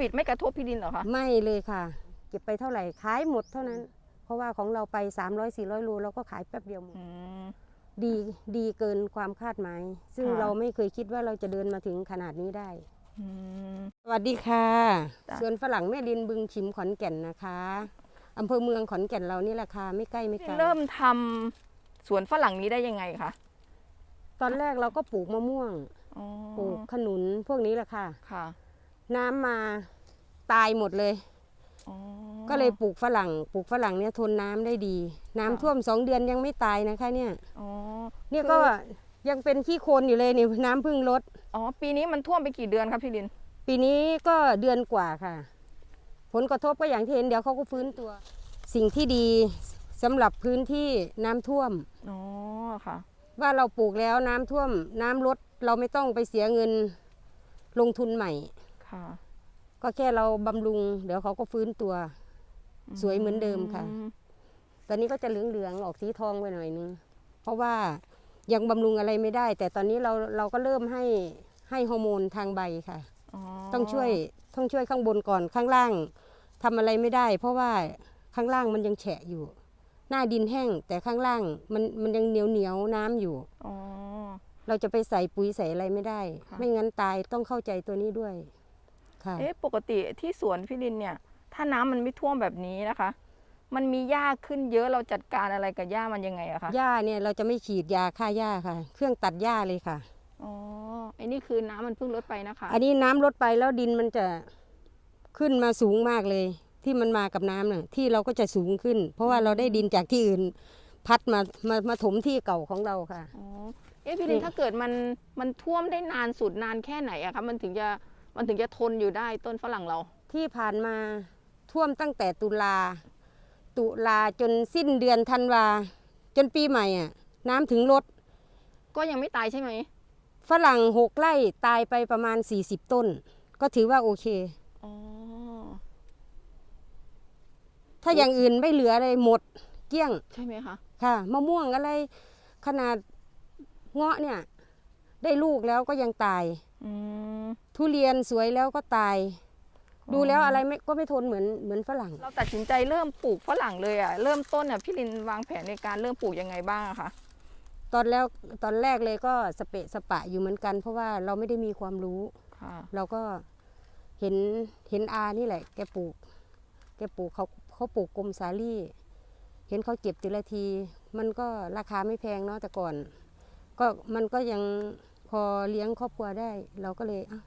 วิดไม่กระทบพี่ดินเหรอคะ ไม่เลยค่ะ เก็บไปเท่าไหร่ขายหมดเท่านั้น เพราะว่าของเราไป 300 400โลเราก็ขายแป๊บเดียวหมดอืมดีดีเกินความคาดหมาย ซึ่งค่ะ เราไม่เคยคิดว่าเราจะเดินมาถึงขนาดนี้ได้ อืม สวัสดีค่ะจ้ะ สวนฝรั่งแม่รินบึงชิมขอนแก่นนะคะอำเภอเมืองขอนแก่นเรานี่แหละค่ะไม่ใกล้ไม่ไกล เริ่มทำสวนฝรั่งนี้ได้ยังไงคะตอนแรกเราก็ปลูกมะม่วง อ๋อปลูกขนุนพวกนี้แหละค่ะ ค่ะ น้ำมาตายหมดเลย อ๋อ ก็เลยปลูกฝรั่ง ปลูกฝรั่งเนี่ยทนน้ำได้ดี น้ำค่ะ ท่วมสองเดือนยังไม่ตายนะคะเนี่ย อ๋อ เนี่ยคือก็ยังเป็นขี้โคลนอยู่เลยนี่น้ำเพึ่งลด อ๋อ ปีนี้มันท่วมไปกี่เดือนครับพี่ดิน ปีนี้ก็เดือนกว่าค่ะ ผลกระทบก็อย่างที่เห็นเดี๋ยวเขาก็ฟื้นตัว สิ่งที่ดีสำหรับพื้นที่น้ำท่วม อ๋อ ค่ะ ว่าเราปลูกแล้วน้ำท่วม น้ำลดเราไม่ต้องไปเสียเงินลงทุนใหม่ ค่ะก็แค่เราบำรุง เดี๋ยวเขาก็ฟื้นตัวสวยเหมือนเดิมค่ะอืมตอนนี้ก็จะเหลืองๆออกสีทองไปหน่อยนึง เพราะว่ายังบำรุงอะไรไม่ได้ แต่ตอนนี้เราเราก็เริ่มให้ให้ฮอร์โมนทางใบค่ะอ๋อต้องช่วยต้องช่วยข้างบนก่อนข้างล่างทำอะไรไม่ได้ เพราะว่าข้างล่างมันยังแฉะอยู่ หน้าดินแห้ง แต่ข้างล่างมันมันยังเหนียวเหนียวๆน้ำอยู่อ๋อเราจะไปใส่ปุ๋ยใส่อะไรไม่ได้ค่ะไม่งั้นตายต้องเข้าใจตัวนี้ด้วยค่ะ เอ๊ะปกติที่สวนพี่ดินเนี่ย ถ้าน้ำมันไม่ท่วมแบบนี้นะคะ มันมีหญ้าขึ้นเยอะเราจัดการอะไรกับหญ้ามันยังไงอะคะหญ้าเนี่ยเราจะไม่ฉีดยาฆ่าหญ้าค่ะ เครื่องตัดหญ้าเลยค่ะอ๋อไอ้นี่คือน้ำมันเพิ่งลดไปนะคะ อันนี้น้ำลดไปแล้วดินมันจะขึ้นมาสูงมากเลย ที่มันมากับน้ำน่ะที่เราก็จะสูงขึ้น เพราะว่าเราได้ดินจากที่อื่น พัดมามามาถมที่เก่าของเราค่ะอ๋อเอ๊ะพี่ดินนี่ถ้าเกิดมันมันท่วมได้นานสุดนานแค่ไหนอะคะมันถึงจะ มันถึงจะทนอยู่ได้ต้นฝรั่งเรา ที่ผ่านมาท่วมตั้งแต่ตุลา ตุลาจนสิ้นเดือนธันวา จนปีใหม่อะ น้ำถึงลดก็ยังไม่ตายใช่ไหมฝรั่งหกไร่ตายไปประมาณ 40 ต้น ก็ถือว่าโอเค อ๋อ ถ้าอย่างอื่นไม่เหลือเลยหมดเกลี้ยงใช่ไหมคะ ค่ะมะม่วงอะไรขนาดเงาะเนี่ย ได้ลูกแล้วก็ยังตายอืม ทุเรียนสวยแล้วก็ตายอ๋อดูแล้วอะไรไม่ก็ไม่ทนเหมือนเหมือนฝรั่ง เราตัดสินใจเริ่มปลูกฝรั่งเลยอะเริ่มต้นอะพี่ลินวางแผนในการเริ่มปลูกยังไงบ้างอะคะตอนแล้วตอนแรกเลยก็สเปะสปะอยู่เหมือนกัน เพราะว่าเราไม่ได้มีความรู้ค่ะเราก็เห็นเห็นอานี่แหละ แกปลูก แกปลูกเขาเขาปลูกกลมสาลี่ เห็นเขาเก็บทีละที มันก็ราคาไม่แพงเนาะแต่ก่อน ก็มันก็ยัง พอเลี้ยงครอบครัวได้ เราก็เลยอะ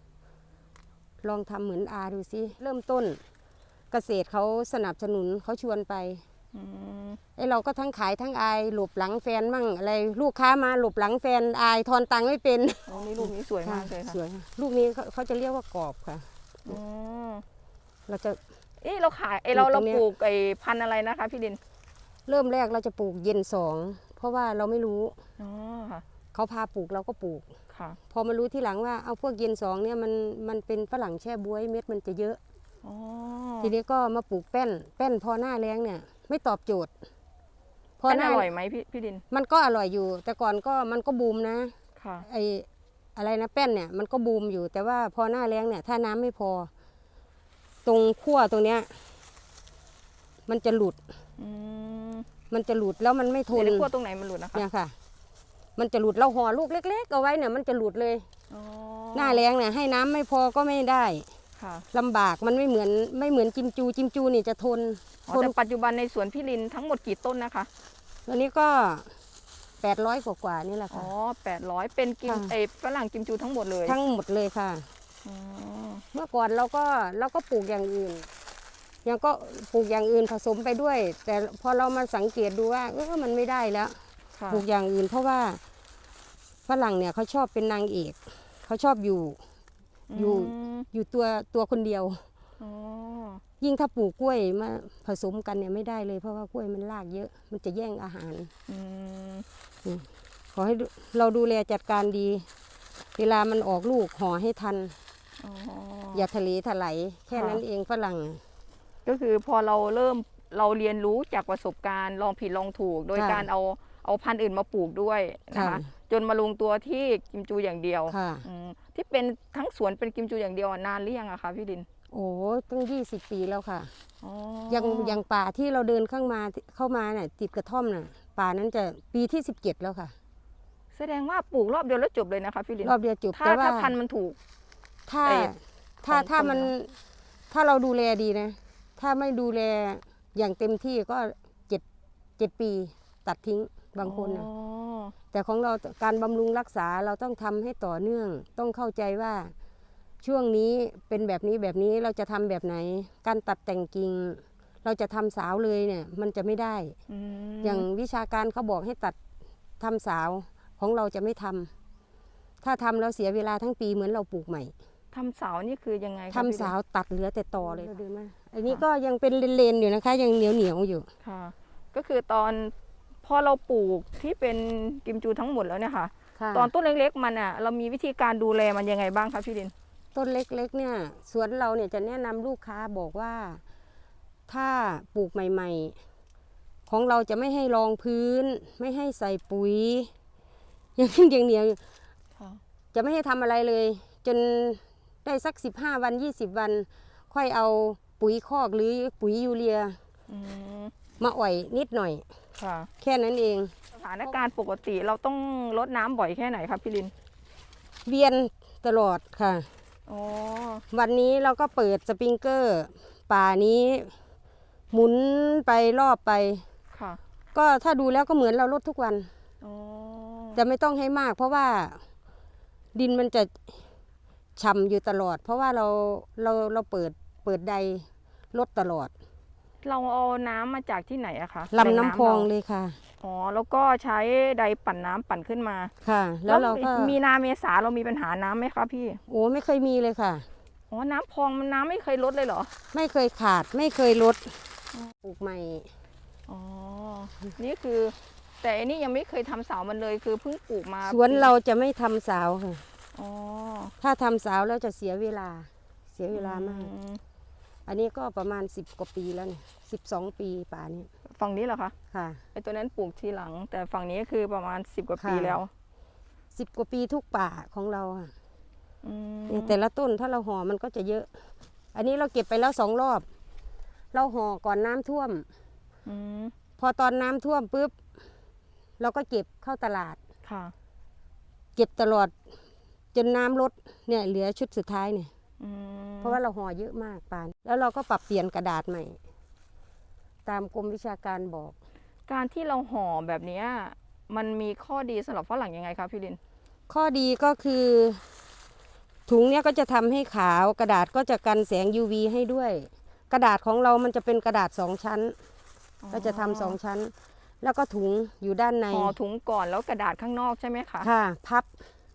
ลองทำเหมือนอาดูสิเริ่มต้นเกษตรเขาสนับสนุนเขาชวนไปอืมไอ้เราก็ทั้งขายทั้งอายหลบหลังแฟนมั่งอะไรลูกค้ามาหลบหลังแฟนอายทอนตังค์ไม่เป็นโอ้นี่ลูกนี้สวยมากเลยค่ะสวยค่ะลูกนี้เขาเขาจะเรียกว่ากรอบค่ะอ๋อเราจะ เอ๊ะเราขายไอเราอยู่ตเรารงเนี้ยปลูกไอพันธุ์อะไรนะคะ พี่ลิน เริ่มแรกเราจะปลูกเย็นสองเพราะว่าเราไม่รู้อ๋อค่ะเขาพาปลูกเราก็ปลูกค่ะ พอมารู้ที่หลังว่าเอาพวกเย็นสองเนี่ยมันมันเป็นฝรั่งแช่บ๊วยเม็ดมันจะเยอะอ๋อทีนี้ก็มาปลูกแป้น แป้นพอหน้าแรงเนี่ย ไม่ตอบโจทย์พอเป็นหอน้าร่อยไหมพี่พี่ลิน มันก็อร่อยอยู่ แต่ก่อนก็มันก็บูมนะค่ะไออะไรนะแป้นเนี่ยมันก็บูมอยู่ แต่ว่าพอหน้าแรงเนี่ย ถ้าน้ำไม่พอ ตรงขั้วตรงเนี้ย มันจะหลุดอืมมันจะหลุดแล้วมันไม่ทนเดี๋ยวขั้วตรงไหนมันหลุดนะคะเนี่ยค่ะ มันจะหลุดเราห่อลูกเล็ก ๆ เอาไว้เนี่ยมันจะหลุดเลย อ๋อหน้าแรงเนี่ยให้น้ำไม่พอก็ไม่ได้ค่ะลำบากมันไม่เหมือนไม่เหมือนจิมจูจิมจูนี่จะทนอ๋อทนแต่ปัจจุบันในสวนพี่ลินทั้งหมดกี่ต้นนะคะ ตัวนี้ก็แปดร้อยกว่าๆนี่แหละอ๋ค่ะ อแปดร้อยเป็นกิมค่ะไอฝรั่งกิมจูทั้งหมดเลยทั้งหมดเลยค่ะ อ๋อเมื่อก่อนเราก็เราก็ปลูกอย่างอื่นยังก็ปลูกอย่างอื่นผสมไปด้วย แต่พอเรามาสังเกตดูว่าเออมันไม่ได้แล้วค่ะ ปลูกอย่างอื่น เพราะว่าฝรั่งเนี่ยเขาชอบเป็นนางเอกเขาชอบอยู่อยู่มอยู่ตัวตัวคนเดียวอ๋อยิ่งถ้าปลูกกล้วยมาผสมกันเนี่ยไม่ได้เลยเพราะว่ากล้วยมันรากเยอะ มันจะแย่งอาหารอืมขอให้ดูเราดูแลจัดการดี เวลามันออกลูกห่อให้ทันอ๋ออย่าทะเลถลายแค่ค่ะนั้นเองฝรั่ง ก็คือพอเราเริ่มเราเรียนรู้จากประสบการณ์ลองผิดลองถูก โดยค่ะการเอา เอาพันธุ์อื่นมาปลูกด้วยนะคะค่ะจนมาลงตัวที่กิมจูอย่างเดียวค่ะอืมที่เป็นทั้งสวนเป็นกิมจูอย่างเดียวอะนานหรือยังอะคะพี่ดินโโอ้ตั้งยี่สิบปีแล้วค่ะอ๋อยังยังป่าที่เราเดินข้างมาเข้ามาเนี่ยติดกระท่อมน่ะป่านั้นจะปีที่สิบเจ็ดแล้วค่ะ แสดงว่าปลูกรอบเดียวแล้วจบเลยนะคะพี่ลินรอบเดียวจบถ้าแต่ว่าถ้าพันธุ์มันถูก ถ้าเอ่อถ้าของถ้าคนมันเหรอถ้าเราดูแลดีนะ ถ้าไม่ดูแลอย่างเต็มที่ก็เจ็ดเจ็ดปีตัดทิ้ง บางคนนะอ๋อแต่ของเราการบำรุงรักษาเราต้องทำให้ต่อเนื่อง ต้องเข้าใจว่าช่วงนี้เป็นแบบนี้แบบนี้เราจะทำแบบไหน การตัดแต่งกิ่งเราจะทำสาวเลยเนี่ยมันจะไม่ได้อืมอย่างวิชาการเขาบอกให้ตัดทำสาวของเราจะไม่ทำถ้าทำแล้วเสียเวลาทั้งปีเหมือนเราปลูกใหม่ทำสาวนี่คือยังไงคะทำพี่ลินสาวตัดเหลือแต่ตอเลยดูมาอันนี้ก็ยังเป็นเลนๆอยู่นะคะ ยังเหนียวเหนียวๆอยู่ค่ะ ก็คือตอน พอเราปลูกที่เป็นกิมจูทั้งหมดแล้วเนี่ยค่ะตอนต้นเล็กๆมันอะเรามีวิธีการดูแลมันยังไงบ้างคะพี่ลิน ต้นเล็กๆ เนี่ยสวนเราเนี่ยจะแนะนำลูกค้าบอกว่า ถ้าปลูกใหม่ๆ ของเราจะไม่ให้รองพื้น ไม่ให้ใส่ปุ๋ยยังยังเหนียวอยู่จะไม่ให้ทำอะไรเลย จนได้สัก 15 วัน 20 วัน ค่อยเอาปุ๋ยคอกหรือปุ๋ยยูเรียอื มมาอ่อยนิดหน่อย ค่ะ แค่นั้นเอง สถานการณ์ปกติเราต้องลดน้ำบ่อยแค่ไหนครับพี่ลินเวียนตลอดค่ะ อ๋อวันนี้เราก็เปิดสปริงเกอร์ ป่านี้ หมุนไปรอบไป ค่ะก็ถ้าดูแล้วก็เหมือนเราลดทุกวัน อ๋อจะไม่ต้องให้มาก เพราะว่าดินมันจะฉ่ำอยู่ตลอด เพราะว่าเราเราเราเปิดเปิดใดลดตลอด เราเอาน้ำมาจากที่ไหนอะคะลำน้ำพองแหล่เลยค่ะ อ๋อแล้วก็ใช้ไดปั่นน้ำปั่นขึ้นมาค่ะ แล้วเราก็มีนาเมษาเรามีปัญหาน้ำไหมคะพี่ โอ้ไม่เคยมีเลยค่ะ อ๋อ น้ำพองมันน้ำไม่เคยลดเลยเหรอ ไม่เคยขาดไม่เคยลดปลูกใหม่ อ๋อ นี่คือ แต่อันนี้ยังไม่เคยทำเสามันเลยคือเพิ่งปลูกมาสวนเราจะไม่ทำสาวค่ะ อ๋อถ้าทำสาวแล้วจะเสียเวลา เสียเวลามาก อืม อันนี้ก็ประมาณสิบกว่าปีแล้วเนี่ยสิบสองปีป่านี้ฝั่งนี้เหรอคะค่ะ ไอตัวนั้นปลูกทีหลัง แต่ฝั่งนี้คือประมาณสิบกว่าปีค่ะ แล้วสิบกว่าปีทุกป่าของเราค่ะอืมเนี่ยแต่ละต้นถ้าเราห่อมันก็จะเยอะ อันนี้เราเก็บไปแล้วสองรอบ เราห่อก่อนน้ำท่วม อืมพอตอนน้ำท่วมปุ๊บ เราก็เก็บเข้าตลาด ค่ะ เก็บตลอดจนน้ำลดเนี่ยเหลือชุดสุดท้ายเนี่ยอืม เพราะว่าเราห่อเยอะมากปาน แล้วเราก็ปรับเปลี่ยนกระดาษใหม่ ตามกรมวิชาการบอก การที่เราห่อแบบเนี้ยมันมีข้อดีสำหรับฝรั่งยังไงคะพี่ลิน ข้อดีก็คือ ถุงเนี้ยก็จะทำให้ขาว กระดาษก็จะกันแสง UV ให้ด้วย กระดาษของเรามันจะเป็นกระดาษสองชั้น ก็จะทำสองชั้น แล้วก็ถุงอยู่ด้านใน ห่อถุงก่อนแล้วกระดาษข้างนอกใช่ไหมคะ ค่ะ พับ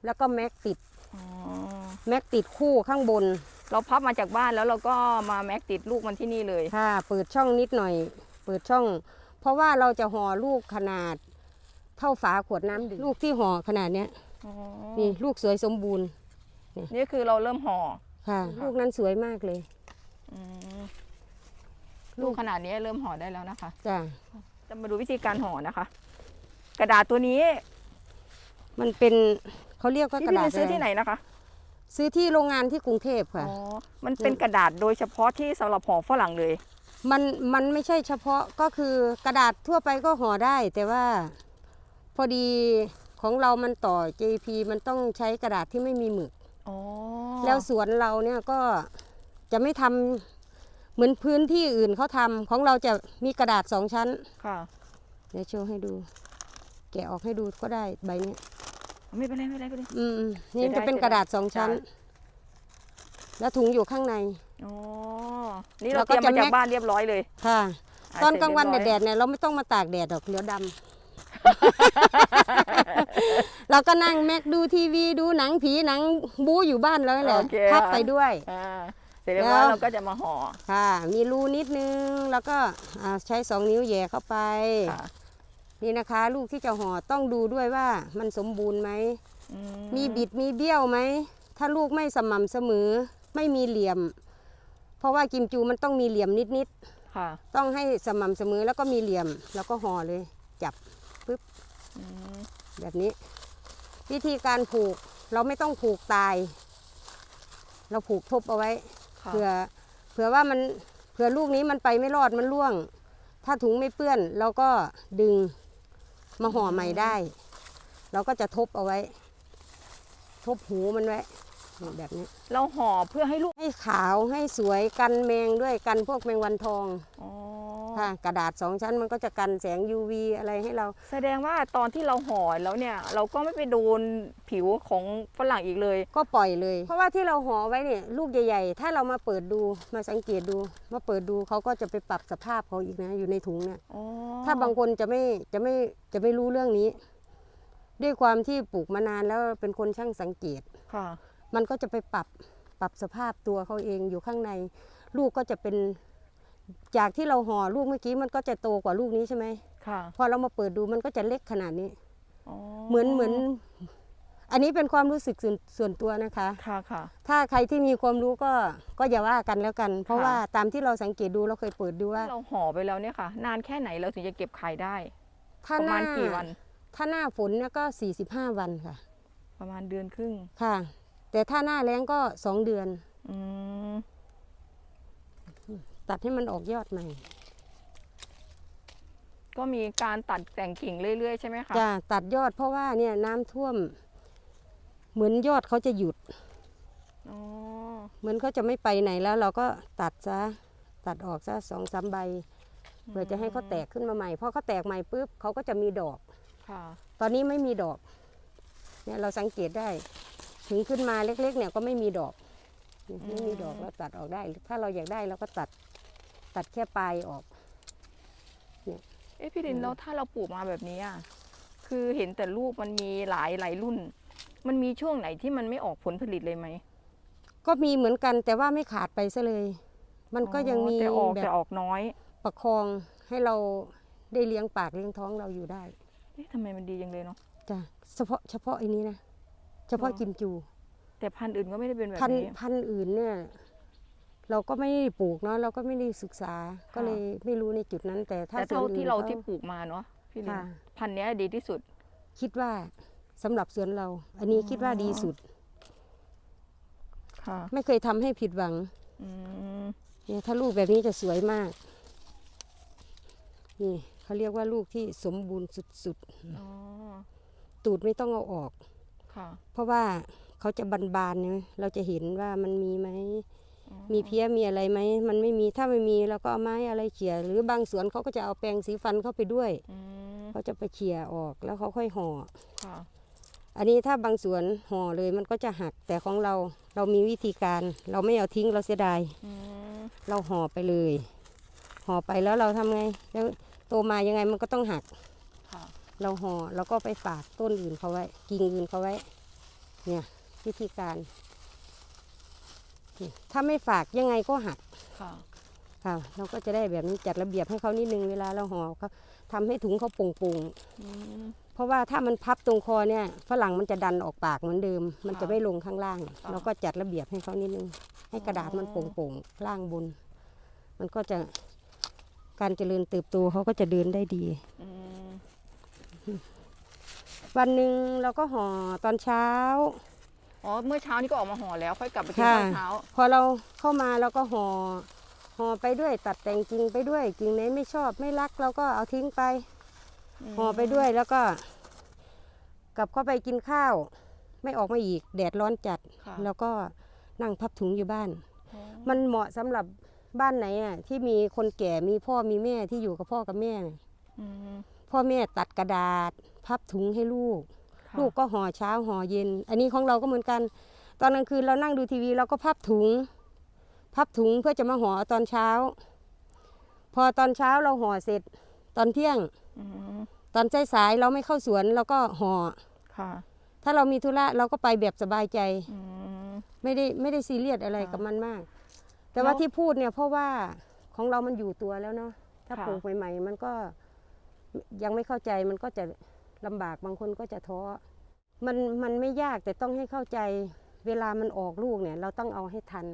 แล้วก็แม็กติดอ๋อ แม็กติดคู่ข้างบน เราพับมาจากบ้านแล้วเราก็มาแม็กติดลูกมันที่นี่เลยค่ะ เปิดช่องนิดหน่อย เปิดช่อง เพราะว่าเราจะห่อลูกขนาด เท่าฝาขวดน้ำดื่มลูกที่ห่อขนาดเนี้ยอ๋อนี่ลูกสวยสมบูรณ์ นี่คือเราเริ่มห่อค่ะ ลูกนั้นสวยมากเลยอืมลูกขนาดนี้เริ่มห่อได้แล้วนะคะจ้ะจะมาดูวิธีการห่อนะคะ กระดาษตัวนี้ มันเป็น เขาเรียกว่าที่กระพี่ดาลิษนซื้ออะไรที่ไหนนะคะซื้อที่โรงงานที่กรุงเทพค่ะ อ๋อมันเป็นกระดาษโดยเฉพาะที่สำหรับห่อฝรั่งเลย มันมันไม่ใช่เฉพาะก็คือกระดาษทั่วไปก็ห่อได้ แต่ว่าพอดีของเรามันต่อ JP มันต้องใช้กระดาษที่ไม่มีหมึก อ๋อแล้วสวนเราเนี่ยก็จะไม่ทำเหมือนพื้นที่อื่นเขาทำของเราจะมีกระดาษสองชั้น ค่ะ เดี๋ยวโชว์ให้ดู แกะออกให้ดูก็ได้ใบเนี้ย ไม่เป็นไรไม่เป็นไรไม่เป็นไร อืมๆนี่เสียดายจะเป็นกระดาษสองชั้น จ้ะแล้วถุงอยู่ข้างใน อ๋อนี่เราเราเตก็รียมมาจะจากแม็ก บ้านเรียบร้อยเลยค่ะะตอนเสร็จกลางวันเรียบร้อยแดดๆเนี่ยเราไม่ต้องมาตากแดดหรอกเดี๋ยวดำ เราก็นั่งแม็กดูทีวีดูหนังผีหนังบู๊อยู่บ้านแล้วแหละโอเคพับค่ะ ไปด้วย อ่าเสร็จเรียบร้อยแล้ว เราก็จะมาห่อค่ะ มีรูนิดนึงแล้วก็อ่าใช้สองนิ้วแหย่เข้าไป ค่ะ นี่นะคะ ลูกที่จะห่อต้องดูด้วยว่ามันสมบูรณ์ไหมอืมีบิดมีเบี้ยวไหมถ้าลูกไม่สม่ำเสมอไม่มีเหลี่ยม เพราะว่ากิมจูมันต้องมีเหลี่ยมนิดค่ะๆต้องให้สม่ำเสมอแล้วก็มีเหลี่ยม แล้วก็ห่อเลย จับปึ๊บอืมแบบนี้ วิธีการผูกเราไม่ต้องผูกตาย เราผูกทบเอาไว้ค่ะเผื่อเผื่อว่ามันเผื่อลูกนี้มันไปไม่รอดมันร่วง ถ้าถุงไม่เปื้อนเราก็ดึง มาห่อใหม่ได้ เราก็จะทบเอาไว้ ทบหูมันไว้นี่แบบนี้ เราห่อเพื่อให้ลูกให้ขาวให้สวยกันแมงด้วยกันพวกแมงวันทอง อ๋อ ค่ะ กระดาษสองชั้นมันก็จะกันแสง UV อะไรให้เรา แสดงว่าตอนที่เราห่อแล้วเนี่ย เราก็ไม่ไปโดนผิวของฝรั่งอีกเลย ก็ปล่อยเลย เพราะว่าที่เราห่อไว้เนี่ยลูกใหญ่ๆ ถ้าเรามาเปิดดูมาสังเกตดู มาเปิดดูเขาก็จะไปปรับสภาพเขาอีกนะอยู่ในถุงเนี่ยอ๋อถ้าบางคนจะไม่จะไม่จะไม่รู้เรื่องนี้ ด้วยความที่ปลูกมานานแล้วเป็นคนช่างสังเกตค่ะ มันก็จะไปปรับปรับสภาพตัวเขาเองอยู่ข้างใน ลูกก็จะเป็น จากที่เราห่อลูกเมื่อกี้มันก็จะโตกว่าลูกนี้ใช่ไหมค่ะพอเรามาเปิดดูมันก็จะเล็กขนาดนี้อ๋อเหมือนเหมือน อันนี้เป็นความรู้สึกส่วนส่วนตัวนะคะค่ะค่ะถ้าใครที่มีความรู้ก็ก็อย่าว่ากันแล้วกัน เพราะค่ะว่าตามที่เราสังเกตดูเราเคยเปิดดูว่าเราห่อไปแล้วเนี่ยค่ะ นานแค่ไหนเราถึงจะเก็บขายได้ถ้าประหมาน้าณกี่วัน ถ้าหน้าฝนเนี่ยก็45วันค่ะ ประมาณเดือนครึ่งค่ะ แต่ถ้าหน้าแล้งก็2เดือนอืม ตัดให้มันออกยอดใหม่ก็มีการตัดแต่งกิ่งเรื่อยๆใช่ไหมคะจะตัดยอดเพราะว่าเนี่ยน้ำท่วม เหมือนยอดเขาจะหยุด อ๋อเหมือนเขาจะไม่ไปไหนแล้ว เราก็ตัดซะตัดออกซะสองสามใบเพื่อจะให้เขาแตกขึ้นมาใหม่พอเขาแตกใหม่ปุ๊บเขาก็จะมีดอก ค่ะตอนนี้ไม่มีดอก เนี่ยเราสังเกตได้ ถึงขึ้นมาเล็ก ๆ เนี่ยก็ไม่มีดอกเนี่ยไม่มีดอกเราตัดออกได้ ถ้าเราอยากได้เราก็ตัด ตัดแค่ปลายออก เอ๊ะพี่ดินแล้วถ้าเราปลูกมาแบบนี้อะคือเห็นแต่ลูกมันมีหลายหลายรุ่น มันมีช่วงไหนที่มันไม่ออกผลผลิตเลยไหมก็มีเหมือนกันแต่ว่าไม่ขาดไปซะเลย มันก็ยังมีแต่ออกแบแต่บออกน้อย ประคองให้เราได้เลี้ยงปากเลี้ยงท้องเราอยู่ได้เอ๊ะทำไมมันดีจังเลยเนาะจ้ะเฉพาะเฉพาะไอ้นี้นะเฉพาะอ๋อกิมจู แต่พันธุ์อื่นก็ไม่ได้เป็นแบบพันธุ์นี้พันธุ์อื่นเนี่ย เราก็ไม่ได้ปลูกเนาะเราก็ไม่ได้ศึกษาก็เลยไม่รู้ในจุดนั้น แต่ถ้าแต่เท่าส่วนอื่นที่เราขที่ปลูกมาเนาะพี่ดินค่ะพันธุ์เนี้ยดีที่สุด คิดว่าสำหรับสวนเรา อันนี้คิดว่าดีสุดค่ะไม่เคยทำให้ผิดหวังอืมเนี่ยถ้าลูกแบบนี้จะสวยมาก นี่เขาเรียกว่าลูกที่สมบูรณ์สุดอ๋อๆตูดไม่ต้องเอาออกค่ะเพราะว่าเขาจะบานๆเนี่ยเราจะเห็นว่ามันมีไหมอ๋อ มีเพี้ยมีอะไรไหมมันไม่มีถ้าไม่มีเราก็เอาไม้อะไรเขี่ยหรือบางสวนเขาก็จะเอาแปรงสีฟันเข้าไปด้วยอืมเขาจะไปเขี่ยออกแล้วเขาค่อยห่อค่ะอันนี้ถ้าบางสวนห่อเลยมันก็จะหักแต่ของเราเรามีวิธีการ เราไม่เอาทิ้งเราเสียดายอืมเราห่อไปเลย ห่อไปแล้วเราทำไงแล้วโตมายังไงมันก็ต้องหักค่ะเราห่อเราก็ไปฝากต้นอื่นเขาไว้กิ่งอื่นเขาไว้ เนี่ยวิธีการนี่ ถ้าไม่ฝากยังไงก็หักค่ะค่ะ เราก็จะได้แบบนี้จัดระเบียบให้เขานิดนึงเวลาเราห่อเขาทำให้ถุงเขาโป่งอืมๆเพราะว่าถ้ามันพับตรงคอเนี่ยฝรั่งมันจะดันออกปากเหมือนเดิม มันจะค่ะไม่ลงข้างล่างค่ะเราก็จัดระเบียบให้เขานิดนึง ให้กระดาษมันอ๋อโป่งๆล่างบน มันก็จะการเจริญเติบโตเขาก็จะเดินได้ดีอืมวันหนึ่งเราก็ห่อตอนเช้า อ๋อเมื่อเช้านี้ก็ออกมาห่อแล้วค่อยกลับไปกินค่ะข้าวเช้า พอเราเข้ามาเราก็ห่อห่อไปด้วยตัดแต่งกิ่งไปด้วยกิ่งไหนไม่ชอบไม่รักเราก็เอาทิ้งไปมห่อไปด้วยแล้วก็ กลับเข้าไปกินข้าว ไม่ออกมาอีก แดดร้อนจัด ค่ะแล้วก็นั่งพับถุงอยู่บ้าน อ๋อ มันเหมาะสำหรับบ้านไหนอะที่มีคนแก่มีพ่อมีแม่ที่อยู่กับพ่อกับแม่น่ะอืมพ่อแม่ตัดกระดาษ พับถุงให้ลูกค่ะ ลูกก็ห่อเช้าห่อเย็น อันนี้ของเราก็เหมือนกัน ตอนกลางคืนเรานั่งดูทีวีเราก็พับถุง พับถุงเพื่อจะมาห่อตอนเช้า พอตอนเช้าเราห่อเสร็จ ตอนเที่ยงอืมตอนสายๆเราไม่เข้าสวนเราก็ห่อค่ะถ้าเรามีธุระเราก็ไปแบบสบายใจอืมไม่ได้ไม่ได้ซีเรียสอะไรค่ะกับมันมาก แต่ว่าแล้วที่พูดเนี่ยเพราะว่าของเรามันอยู่ตัวแล้วเนาะถ้าค่ะปลูกใหม่ ๆ มันก็ยังไม่เข้าใจมันก็จะ ลำบากบางคนก็จะท้อมันมันไม่ยากแต่ต้องให้เข้าใจเวลามันออกลูกเนี่ย เราต้องเอาให้ทัน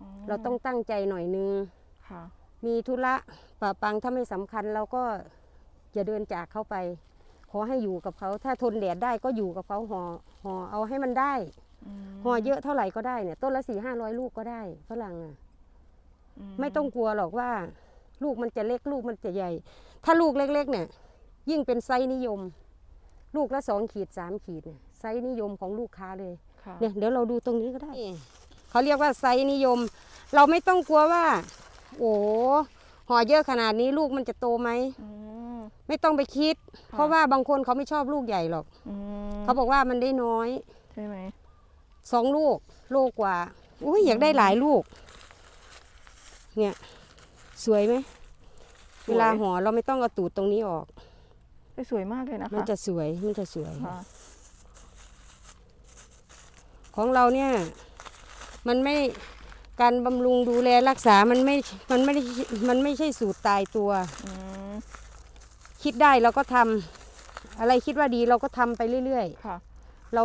อ๋อเราต้องตั้งใจหน่อยนึงค่ะมีธุระปะปังถ้าไม่สำคัญเราก็อย่าเดินจากเขาไป ขอให้อยู่กับเขา ถ้าทนแดดได้ก็อยู่กับเขาห่อห่อเอาให้มันได้มห่อเยอะเท่าไหร่ก็ได้เนี่ยต้นละสี่ห้าร้อยลูกก็ได้ฝรั่งอะไม่ต้องกลัวหรอกว่า ลูกมันจะเล็กลูกมันจะใหญ่ ถ้าลูกเล็ก ๆ เนี่ย ยิ่งเป็นไซส์นิยม ลูกละสองขีดสามขีดเนี่ยไซส์นิยมของลูกค้าเลยค่ะเนี่ยเดี๋ยวเราดูตรงนี้ก็ได้ เขาเรียกว่าไซส์นิยม เราไม่ต้องกลัวว่า โอ้ห่อเยอะขนาดนี้ลูกมันจะโตไหมอืมไม่ต้องไปคิดค่ะเพราะว่าบางคนเขาไม่ชอบลูกใหญ่หรอกอืมเขาบอกว่ามันได้น้อยใช่ไหมสองลูกลูกกว่าอุ้ยอยากได้หลายลูก เนี่ย สวยไหมเวลาห่อเราไม่ต้องเอาตูดตรงนี้ออก สวยมากเลยนะคะมันจะสวยมันจะสวยค่ะของเราเนี่ย มันไม่การบำรุงดูแลรักษามันไม่มันไม่ได้มันไม่ใช่สูตรตายตัวอืมคิดได้เราก็ทำอะไรคิดว่าดีเราก็ทำไปเรื่อยค่ะๆเรา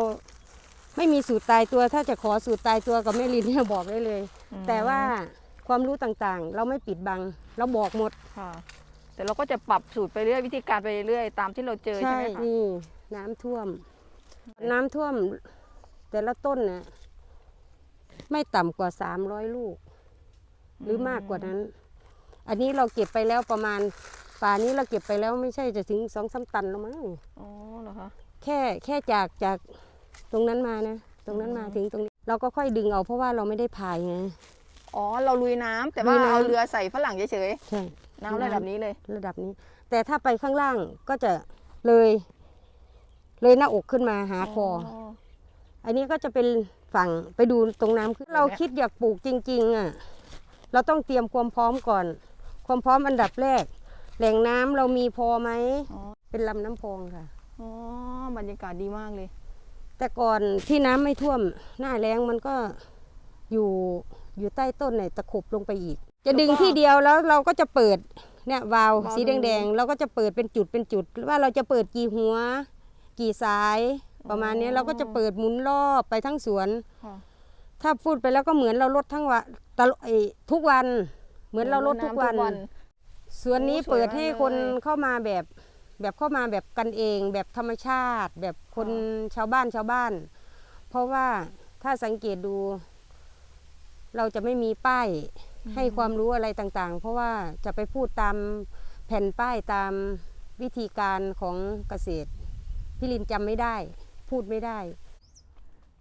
ไม่มีสูตรตายตัว ถ้าจะขอสูตรตายตัวกับแม่ลินเนี่ยบอกได้เลยอืมแต่ว่าความรู้ต่างๆ เราไม่ปิดบัง เราบอกหมดค่ะ แต่เราก็จะปรับสูตรไปเรื่อยวิธีการไปเรื่อยตามที่เราเจอใช่ไหมคะนี่น้ำท่วม น้ำท่วม แต่ละต้นเนี่ยไม่ต่ำกว่าสามร้อยลูก หรือมากกว่านั้น อันนี้เราเก็บไปแล้วประมาณ ป่านี้เราเก็บไปแล้วไม่ใช่จะถึงสองสามตันแล้วมั้ง อ๋อเหรอคะ แค่แค่จากจากตรงนั้นมานะ ตรงนั้นมาอืม ถึงตรงนี้ เราก็ค่อยดึงเอาเพราะว่าเราไม่ได้พายไง อ๋อเราลุยน้ำแต่ลุว่ายน้ำ เอาเรือใส่ฝรั่งเฉยใช่ๆ น้ำระดับนี้เลย ระดับนี้อถ้าไปข้างล่างก็จะเลย เลยหน้าอกขึ้นมาหาคอ อันนี้ก็จะเป็นฝั่งไปดูตรงน้ำขึ้นเราคิดอยากปลูกจริง ๆอะเราต้องเตรียมความพร้อมก่อน ความพร้อมอันดับแรก แหล่งน้ำเรามีพอไหมอ๋อเป็นลำน้ำพองค่ะอ๋อบรรยากาศดีมากเลย แต่ก่อนที่น้ำไม่ท่วม หน้าแรงมันก็อยู่อยู่ใต้ต้นเนี่ยตะขบลงไปอีก จะดึงแล้วก็ที่เดียวแล้วเราก็จะเปิดเนี่ยวาล์ววาล์วสีตรงนี้แดงๆเราก็จะเปิดเป็นจุดเป็นจุด ว่าเราจะเปิดกี่หัว กี่สาย ประมาณเนี้ยเราก็จะเปิดหมุนรอบไปทั้งสวน ค่ะ ถ้าพูดไปแล้วก็เหมือนเราลดทั้งวันตลอดไอ้ทุกวัน เหมือนเราลดทุกวัน สวนนี้โอ้สวยเปิดให้มากเลยคนเข้ามาแบบแบบเข้ามาแบบกันเอง แบบธรรมชาติ แบบคนค่ชาวบ้านชาวบ้าน เพราะว่าถ้าสังเกตดู เราจะไม่มีป้าย ให้ความรู้อะไรต่างๆ เพราะว่าจะไปพูดตามแผ่นป้ายตามวิธีการของเกษตรพี่ลินจำไม่ได้ พูดไม่ได้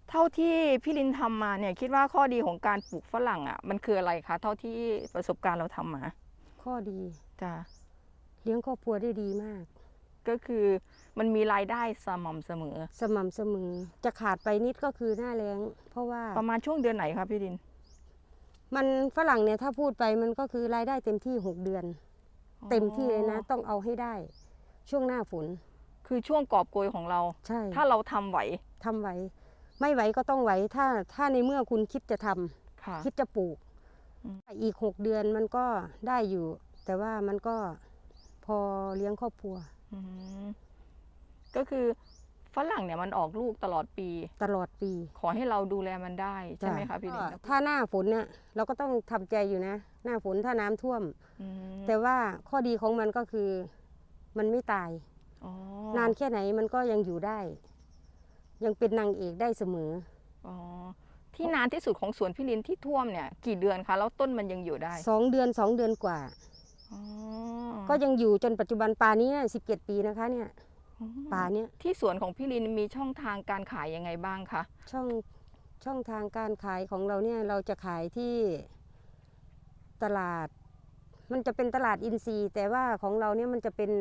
เท่าที่พี่ลินทำมาเนี่ยคิดว่าข้อดีของการปลูกฝรั่งอะ มันคืออะไรคะเท่าที่ประสบการณ์เราทำมา ข้อดีจ้ะเลี้ยงครอบครัวได้ดีมาก ก็คือมันมีรายได้สม่ำเสมอ สม่ำเสมอ จะขาดไปนิดก็คือหน้าแรงเพราะว่าประมาณช่วงเดือนไหนครับพี่ลิน มันฝรั่งเนี่ยถ้าพูดไปมันก็คือรายได้เต็มที่6เดือน เต็มที่เลยนะ ต้องเอาให้ได้ ช่วงหน้าฝนคือช่วงกอบโกยของเรา ใช่ ถ้าเราทำไหวทำไหว ไม่ไหวก็ต้องไหว ถ้าถ้าในเมื่อคุณคิดจะทำค่ะคิดจะปลูกอืมอีก6เดือนมันก็ได้อยู่ แต่ว่ามันก็พอเลี้ยงครอบครัวอืมก็คือ ฝรั่งเนี่ยมันออกลูกตลอดปี ตลอดปี ขอให้เราดูแลมันได้ใช่ไหมคะพี่ลินก็ถ้าหน้าฝนเนี่ยเราก็ต้องทำใจอยู่นะ หน้าฝนถ้าน้ำท่วมอืมแต่ว่าข้อดีของมันก็คือ มันไม่ตายอ๋อนานแค่ไหนมันก็ยังอยู่ได้ ยังเป็นนางเอกได้เสมออ๋อที่นานที่สุดของสวนพี่ลินที่ท่วมเนี่ยกี่เดือนคะแล้วต้นมันยังอยู่ได้สองเดือนสองเดือนกว่าอ๋อก็ยังอยู่จนปัจจุบันป่านี้สิบเจ็ดปีนะคะเนี่ยอ๋อ ป่าเนี้ยที่สวนของพี่ลินมีช่องทางการขายยังไงบ้างคะช่องช่องทางการขายของเราเนี่ยเราจะขายที่ตลาด มันจะเป็นตลาดอินทรีย์ แต่ว่าของเราเนี่ยมันจะเป็น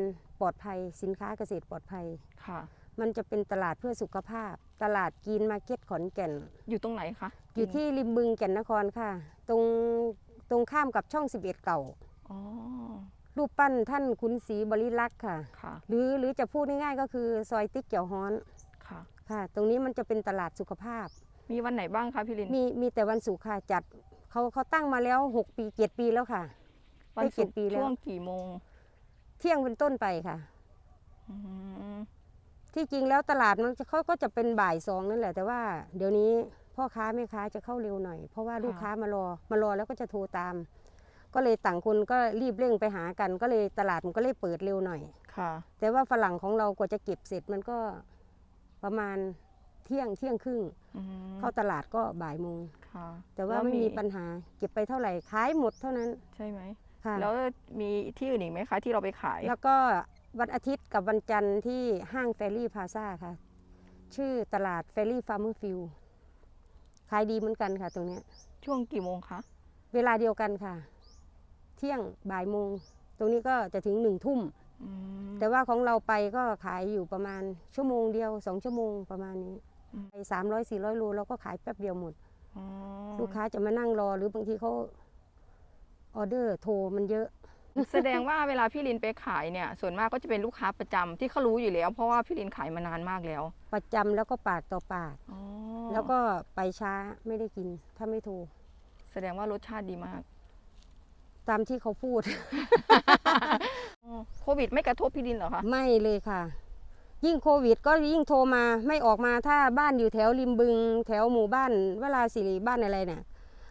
ปลอดภัยสินค้าเกษตรปลอดภัยค่ะ มันจะเป็นตลาดเพื่อสุขภาพ ตลาดกีนมาร์เก็ตขอนแก่น อยู่ตรงไหนคะ อยู่ที่ริมบึงแก่นนครค่ะ ตรงตรงข้ามกับช่อง 11 เก่าอ๋อ รูปปั้นท่านขุนศรีบริลักษ์ค่ะ ค่ะ หรือหรือจะพูดง่ายๆก็คือซอยติ๊กเกี่ยวฮ้อนค่ะ ค่ะ ตรงนี้มันจะเป็นตลาดสุขภาพ มีวันไหนบ้างคะพี่ลิน มีมีแต่วันศุกร์ค่ะจัดเขาเขาตั้งมาแล้ว 6 ปี7ปีแล้วค่ะ วันศุกร์ได้เจ็ดปีแล้ว ช่วงกี่โมงเที่ยงเป็นต้นไปค่ะ อืมที่จริงแล้วตลาดมันจะเขาก็จะเป็นบ่ายสองนั่นแหละ แต่ว่าเดี๋ยวนี้พ่อค้าแม่ค้าจะเข้าเร็วหน่อย เพราะว่าลูกค้ามารอมารอแล้วก็จะโทรตาม ก็เลยต่างคนก็รีบเร่งไปหากัน ก็เลยตลาดมันก็เลยเปิดเร็วหน่อย ค่ะ แต่ว่าฝรั่งของเรากว่าจะเก็บเสร็จมันก็ประมาณเที่ยงเที่ยงครึ่งอืมเข้าตลาดก็บ่ายโมงค่ะค่ะแต่ว่าล้ไม่มีปัญหาเก็บไปเท่าไหร่ขายหมดเท่านั้นใช่ไหมค่ะ แล้วมีที่อื่นอีกไหมคะ ที่เราไปขาย แล้วก็วันอาทิตย์กับวันจันทร์ที่ห้างเฟรรี่พาซาค่ะ ชื่อตลาดเฟรรี่ฟาร์มฟิลขายดีเหมือนกันค่ะตรงเนี้ยช่วงกี่โมงคะเวลาเดียวกันค่ะ เที่ยงบ่ายโมง ตรงนี้ก็จะถึงหนึ่งทุ่มอืมแต่ว่าของเราไปก็ขายอยู่ประมาณชั่วโมงเดียวสองชั่วโมงประมาณนี้อืมไปสามร้อยสี่ร้อยโลเราก็ขายแป๊บเดียวหมดอ๋อลูกค้าจะมานั่งรอหรือบางทีเขาออเดอร์โทรมันเยอะ แสดงว่าเวลาพี่ลินไปขายเนี่ย ส่วนมากก็จะเป็นลูกค้าประจำที่เขารู้อยู่แล้ว เพราะว่าพี่ลินขายมานานมากแล้ว ประจำแล้วก็ปากต่อปากอ๋อแล้วก็ไปช้าไม่ได้กินถ้าไม่โทรแสดงว่ารสชาติดีมาก ตามที่เขาพูดอ๋อโควิดไม่กระทบพี่ลินเหรอคะไม่เลยค่ะ ยิ่งโควิดก็ยิ่งโทรมาไม่ออกมาถ้าบ้านอยู่แถวริมบึง แถวหมู่บ้าน เวลาสิริบ้านอะไรเนี่ย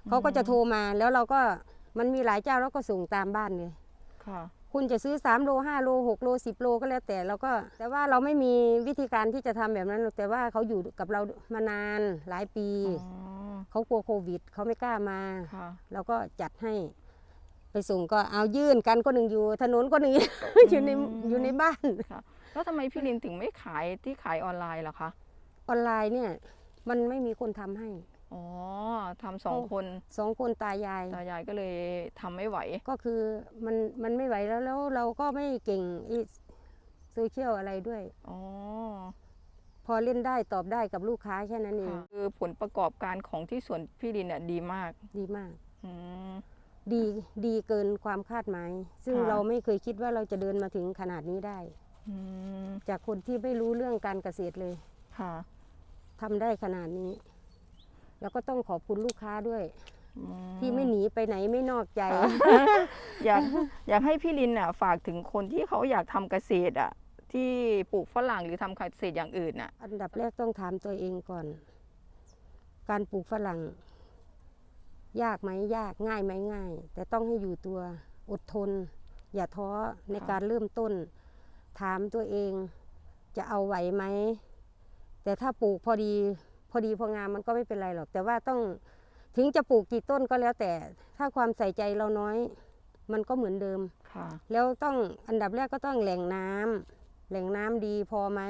เขาก็จะโทรมาแล้วเราก็มันมีหลายเจ้าแล้วก็ส่งตามบ้านเลยค่ะคุณจะซื้อ 3 โล 5 โล 6 โล 10 โลก็แล้วแต่เราก็แต่ว่าเราไม่มีวิธีการที่จะทำแบบนั้นหรอกแต่ว่าเขาอยู่กับเรามานานหลายปีอ๋อเขากลัวโควิด เขาไม่กล้ามาค่ะเราก็จัดให้ ไปส่งก็เอายื่นกันก็หนึ่งอยู่ ถนนก็หนึ่งอยู่ในอยู่ในบ้านแล้วทำไมพี่ลินถึงไม่ขายที่ขายออนไลน์ล่ะคะ ออนไลน์เนี่ยมันไม่มีคนทำให้อ๋อทำสองโอ้คนสองคนตายาย ตายายก็เลยทำไม่ไหว ก็คือมันมันไม่ไหวแล้วแล้วเราก็ไม่เก่งโซเชียลอะไรด้วยอ๋อพอเล่นได้ตอบได้กับลูกค้าแค่นั้นเองค่ะคือผลประกอบการของที่สวนพี่ลินเนี่ยดีมาก ดีมากอืม ดีดีเกินความคาดหมาย ซึ่งค่ะ เราไม่เคยคิดว่าเราจะเดินมาถึงขนาดนี้ได้ อืมจากคนที่ไม่รู้เรื่องการเกษตรเลยค่ะทำได้ขนาดนี้ แล้วก็ต้องขอบคุณลูกค้าด้วย อืที่ไม่หนีไปไหนไม่นอกใจค่ะอยากอยากให้พี่ลินอะฝากถึงคนที่เขาอยากทำเกษตรอะ ที่ปลูกฝรั่งหรือทำเกษตรอย่างอื่นอะ อันดับแรกต้องถามตัวเองก่อน การปลูกฝรั่ง ยากไหมยากง่ายไหมง่าย แต่ต้องให้อยู่ตัวอดทน อย่าท้อในค่ะการเริ่มต้น ถามตัวเองจะเอาไหวไหม แต่ถ้าปลูกพอดีพอดีพองามมันก็ไม่เป็นไรหรอก แต่ว่าต้องถึงจะปลูกกี่ต้นก็แล้วแต่ ถ้าความใส่ใจเราน้อย มันก็เหมือนเดิมค่ะแล้วต้องอันดับแรกก็ต้องแหล่งน้ำแหล่งน้ำดีพอไหม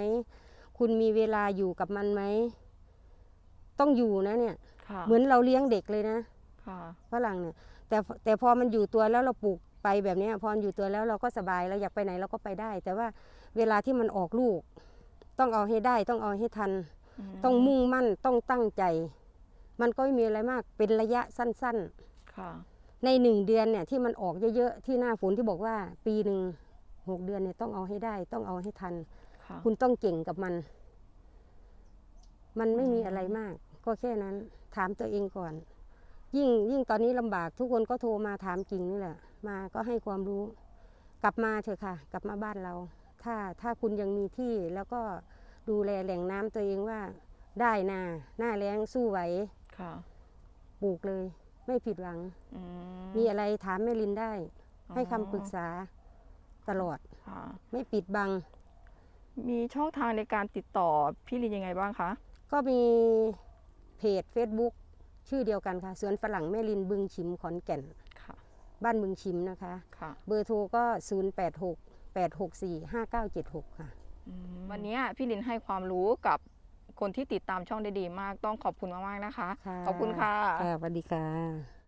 คุณมีเวลาอยู่กับมันไหม ต้องอยู่นะเนี่ยค่ะเหมือนเราเลี้ยงเด็กเลยนะค่ะ ฝรั่งเนี่ยแต่แต่พอมันอยู่ตัวแล้วเราปลูกไปแบบเนี้ยพอมันอยู่ตัวแล้วเราก็สบายเราอยากไปไหนเราก็ไปได้ แต่ว่าเวลาที่มันออกลูก ต้องเอาให้ได้ต้องเอาให้ทัน ต้องมุ่งมั่นต้องตั้งใจ มันก็ไม่มีอะไรมากเป็นระยะสั้นๆค่ะในหนึ่งเดือนเนี่ยที่มันออกเยอะๆที่หน้าฝนที่บอกว่า ปีหนึ่งหกเดือนเนี่ยต้องเอาให้ได้ ต้องเอาให้ทันค่ะคุณต้องเก่งกับมัน มันไม่มีอะไรมาก ก็แค่นั้น ถามตัวเองก่อน ยิ่งยิ่งตอนนี้ลำบากทุกคนก็โทรมาถามกิ่งนี่แหละ มาก็ให้ความรู้ กลับมาเถอะค่ะ กลับมาบ้านเรา ถ้าถ้าคุณยังมีที่แล้วก็ดูแลแหล่งน้ำตัวเองว่าได้นาหน้าแรงสู้ไหวค่ะปลูกเลย ไม่ผิดหวังอืมีอะไรถามแม่ลินได้อ๋อให้คำปรึกษาตลอดค่ะไม่ปิดบัง มีช่องทางในการติดต่อพี่ลินยังไงบ้างคะ ก็มีเพจ Facebook ชื่อเดียวกันค่ะ สวนฝรั่งแม่ลินบึงชิมขอนแก่นค่ะบ้านบึงชิมนะคะค่ะเบอร์โทรก็ 086 864 5976 ค่ะ วันนี้พี่ลินให้ความรู้กับคนที่ติดตามช่องได้ดีมาก ต้องขอบคุณมากๆนะคะค่ะขอบคุณค่ะค่ะสวัสดีค่ะ